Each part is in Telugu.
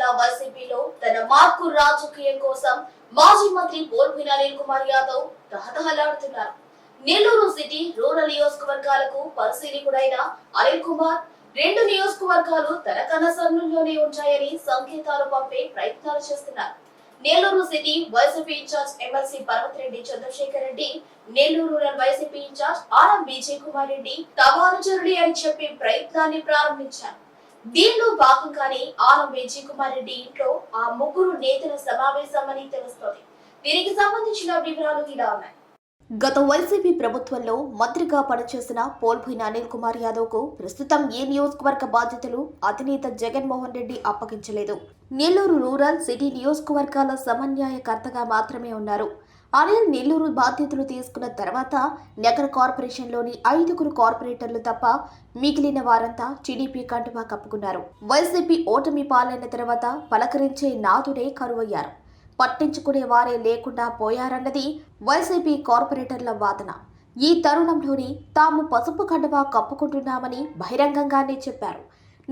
జిల్లా వైసీపీలో తన మార్కు రాజకీయం కోసం మాజీ మంత్రి బోల్మిన అనిల్ కుమార్ యాదవ్ తహతహలాడుతున్నారు. నెల్లూరు సిటీ రూరల్ నియోజకవర్గాలకు పరిశీలకుడైన అనిల్ కుమార్ రెండు నియోజకవర్గాలు తన కనసన్నుల్లోనే ఉంటాయని సంకేతాలు పంపే ప్రయత్నాలు చేస్తున్నారు. Nellore city YCP incharge MLC Parvat Reddy Chandrasekhar Reddy Nellore rural YCP incharge R M Vijay Kumar Reddy తమ అనుచరుడి అని చెప్పే ప్రయత్నాన్ని ప్రారంభించారు. దీనిలో భాగంగానే ఆనం విజయ్ కుమార్ రెడ్డి ఇంట్లో ఆ ముగ్గురు నేతల సమావేశమని తెలుస్తోంది. దీనికి సంబంధించిన వివరాలు ఇలా ఉన్నాయి. గత వైసీపీ ప్రభుత్వంలో మంత్రిగా పనిచేసిన పోల్పోయిన అనిల్ కుమార్ యాదవ్కు ప్రస్తుతం ఏ నియోజకవర్గ బాధ్యతలు అధినేత జగన్మోహన్ రెడ్డి అప్పగించలేదు. నెల్లూరు రూరల్ సిటీ నియోజకవర్గాల సమన్వయకర్తగా మాత్రమే ఉన్నారు. అనిల్ నెల్లూరు బాధ్యతలు తీసుకున్న తర్వాత నగర కార్పొరేషన్లోని ఐదుగురు కార్పొరేటర్లు తప్ప మిగిలిన వారంతా టీడీపీ కంటువా కప్పుకున్నారు. వైసీపీ ఓటమి పాలైన తర్వాత పలకరించే నాథుడే కరువయ్యారు. పట్టించుకునే వారే లేకుండా పోయారన్నది వైసీపీ కార్పొరేటర్ల వాదన. ఈ తరుణంలోని తాము పసుపు కండువా కప్పుకుంటున్నామని బహిరంగంగానే చెప్పారు.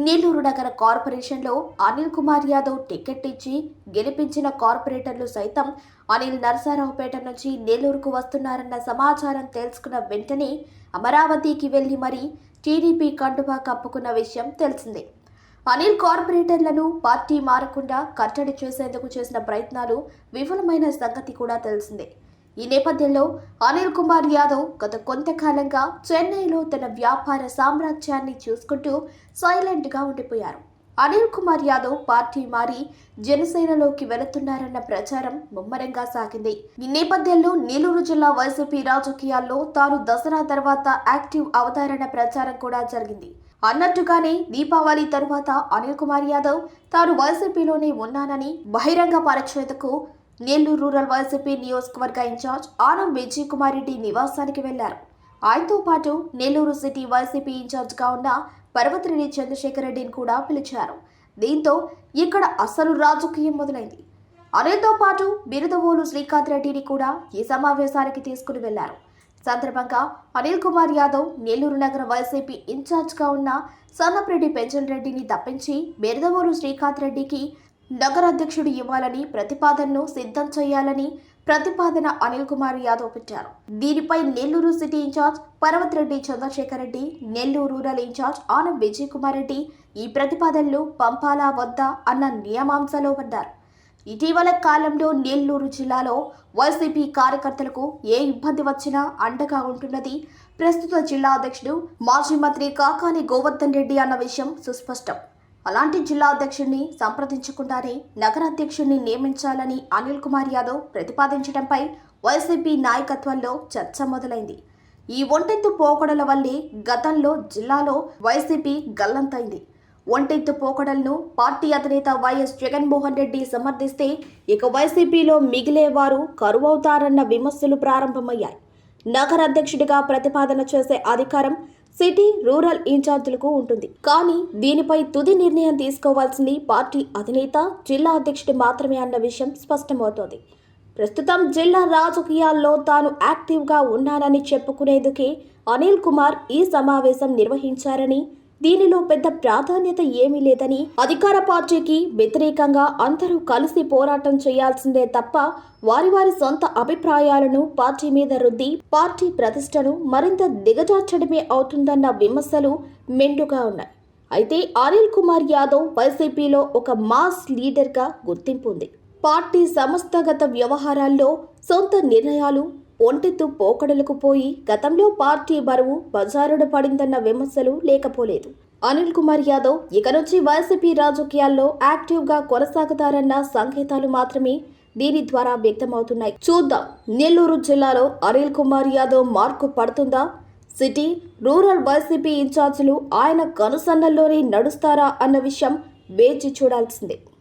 నెల్లూరు నగర కార్పొరేషన్లో అనిల్ కుమార్ యాదవ్ టికెట్ ఇచ్చి గెలిపించిన కార్పొరేటర్లు సైతం అనిల్ నరసారావుపేట నుంచి నెల్లూరుకు వస్తున్నారన్న సమాచారం తెలుసుకున్న వెంటనే అమరావతికి వెళ్ళి మరీ టీడీపీ కండువా కప్పుకున్న విషయం తెలిసిందే. అనిల్ కార్పొరేటర్లను పార్టీ మారకుండా కట్టడి చేసేందుకు చేసిన ప్రయత్నాలు విఫలమైన సంగతి కూడా తెలిసిందే. ఈ నేపథ్యంలో అనిల్ కుమార్ యాదవ్ గత కొంతకాలంగా చెన్నైలో తన వ్యాపార సామ్రాజ్యాన్ని చూసుకుంటూ సైలెంట్గా ఉండిపోయారు. అనిల్ కుమార్ యాదవ్ పార్టీ మారి జనసేనలోకి వెళుతున్నారన్న ప్రచారం ముమ్మరంగా సాగింది. ఈ నేపథ్యంలో నెల్లూరు జిల్లా వైసీపీ రాజకీయాల్లో తాను దసరా తర్వాత యాక్టివ్ అవతారణ ప్రచారం కూడా జరిగింది. అన్నట్టుగానే దీపావళి తరువాత అనిల్ కుమార్ యాదవ్ తాను వైసీపీలోనే ఉన్నానని బహిరంగ పరిచేందుకు నెల్లూరు రూరల్ వైసీపీ నియోజకవర్గ ఇన్ఛార్జ్ ఆనం విజయ్ కుమార్ రెడ్డి నివాసానికి వెళ్ళారు. ఆయనతో పాటు నెల్లూరు సిటీ వైసీపీ ఇన్ఛార్జ్గా ఉన్న పర్వతిరెడ్డి చంద్రశేఖర్ రెడ్డిని కూడా పిలిచారు. దీంతో ఇక్కడ అసలు రాజకీయం మొదలైంది. అనిల్తో పాటు బిరుదవోలు శ్రీకాంత్ రెడ్డిని కూడా ఈ సమావేశానికి తీసుకుని వెళ్ళారు. సందర్భంగా అనిల్ కుమార్ యాదవ్ నెల్లూరు నగర వైసీపీ ఇన్ఛార్జ్గా ఉన్న సన్నపరెడ్డి పెంచల్ రెడ్డిని తప్పించి బిరుదవోలు శ్రీకాంత్ రెడ్డికి నగర అధ్యక్షుడు ఇవ్వాలని ప్రతిపాదనను సిద్ధం చేయాలని ప్రతిపాదన అనిల్ కుమార్ యాదవ్ పెట్టారు. దీనిపై Nellore city incharge Parvath Reddy Chandrasekhar Reddy Nellore rural incharge Anam Vijay Kumar Reddy ఈ ప్రతిపాదనలు పంపాలా వద్దా అన్న నియమాంశలో పడ్డారు. ఇటీవల కాలంలో నెల్లూరు జిల్లాలో వైసీపీ కార్యకర్తలకు ఏ ఇబ్బంది వచ్చినా అండగా ఉంటున్నది ప్రస్తుత జిల్లా అధ్యక్షుడు మాజీ మంత్రి కాకాని గోవర్ధన్ రెడ్డి అన్న విషయం సుస్పష్టం. అలాంటి జిల్లా అధ్యక్షుడిని సంప్రదించకుండానే నగర అధ్యక్షుడిని నియమించాలని అనిల్ కుమార్ యాదవ్ ప్రతిపాదించడంపై వైసీపీ నాయకత్వంలో చర్చ మొదలైంది. ఈ ఒంటెత్తు పోకడల వల్లే గతంలో జిల్లాలో వైసీపీ గల్లంతైంది. ఒంటెత్తు పోకడలను పార్టీ అధినేత వైఎస్ జగన్మోహన్ రెడ్డి సమర్థిస్తే ఇక వైసీపీలో మిగిలేవారు కరువవుతారన్న విమర్శలు ప్రారంభమయ్యాయి. నగర అధ్యక్షుడిగా ప్రతిపాదన చేసే అధికారం సిటీ రూరల్ ఇన్ఛార్జీలకు ఉంటుంది. కానీ దీనిపై తుది నిర్ణయం తీసుకోవాల్సింది పార్టీ అధినేత జిల్లా అధ్యక్షుడు మాత్రమే అన్న విషయం స్పష్టమవుతోంది. ప్రస్తుతం జిల్లా రాజకీయాల్లో తాను యాక్టివ్గా ఉన్నానని చెప్పుకునేందుకే అనిల్ కుమార్ ఈ సమావేశం నిర్వహించారని దీనిలో పెద్ద ప్రాధాన్యత ఏమీ లేదని అధికార పార్టీకి వ్యతిరేకంగా అందరూ కలిసి పోరాటం చేయాల్సిందే తప్ప వారి వారి సొంత అభిప్రాయాలను పార్టీ మీద రుద్ది పార్టీ ప్రతిష్టను మరింత దిగజార్చడమే అవుతుందన్న విమర్శలు మెండుగా ఉన్నాయి. అయితే అనిల్ కుమార్ యాదవ్ వైసీపీలో ఒక మాస్ లీడర్గా గుర్తింపు ఉంది. పార్టీ సంస్థాగత వ్యవహారాల్లో సొంత నిర్ణయాలు ఒంటెత్తు పోకడలకు పోయి గతంలో పార్టీ బరువు బజారుడు పడిందన్న విమర్శలు లేకపోలేదు. అనిల్ కుమార్ యాదవ్ ఇక నుంచి వైసీపీ రాజకీయాల్లో యాక్టివ్గా కొనసాగుతారన్న సంకేతాలు మాత్రమే దీని ద్వారా వ్యక్తమవుతున్నాయి. చూద్దాం నెల్లూరు జిల్లాలో అనిల్ కుమార్ యాదవ్ మార్కు పడుతుందా? సిటీ రూరల్ వైసీపీ ఇన్ఛార్జీలు ఆయన కనుసన్నల్లోనే నడుస్తారా అన్న విషయం వేచి చూడాల్సిందే.